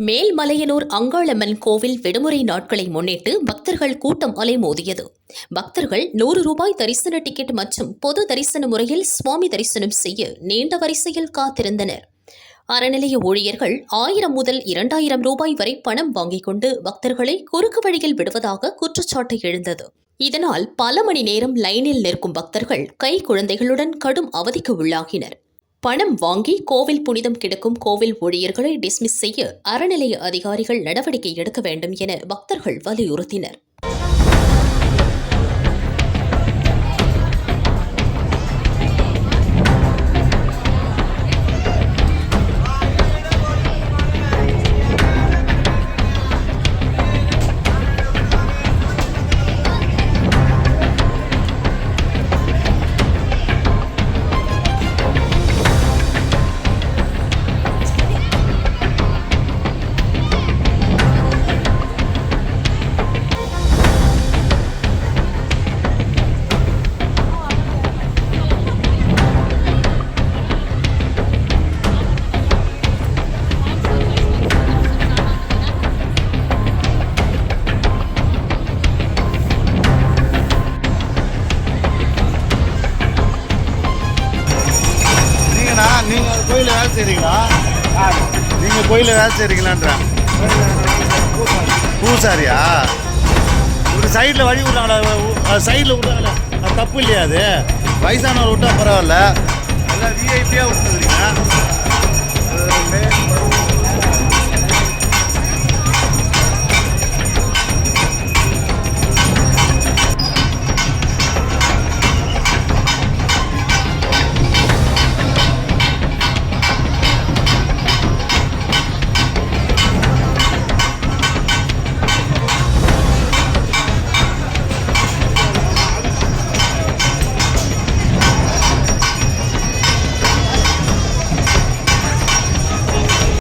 மலையனூர் அங்காளம்மன் கோவில் விடுமுறை நாட்களை முன்னிட்டு பக்தர்கள் கூட்டம் அலைமோதியது. பக்தர்கள் நூறு ரூபாய் தரிசன டிக்கெட் மற்றும் பொது தரிசன முறையில் சுவாமி தரிசனம் செய்ய நீண்ட வரிசையில் காத்திருந்தனர். அறநிலைய ஊழியர்கள் ஆயிரம் முதல் இரண்டாயிரம் ரூபாய் வரை பணம் வாங்கிக் கொண்டு பக்தர்களை குறுக்கு வழியில் விடுவதாக குற்றச்சாட்டு எழுந்தது. இதனால் பல மணி நேரம் லைனில் நிற்கும் பக்தர்கள் கை குழந்தைகளுடன் கடும் அவதிக்கு உள்ளாகினர். பணம் வாங்கி கோவில் புனிதம் கிடக்கும் கோவில் ஊழியர்களை டிஸ்மிஸ் செய்ய அறநிலைய அதிகாரிகள் நடவடிக்கை எடுக்க வேண்டும் என பக்தர்கள் வலியுறுத்தினர். வேலை செய்கிறீங்களா நீங்கள் கோயிலில் வேலை செய்கிறீங்களான்றான் பூசாரியா? ஒரு சைடில் வழி விட்றாங்களா? சைடில் விட்றாங்களா? அது தப்பு இல்லையா அது? வயசானவர் விட்டா பரவாயில்ல. எல்லாம் விஐபியாக விட்டுருக்குறீங்க.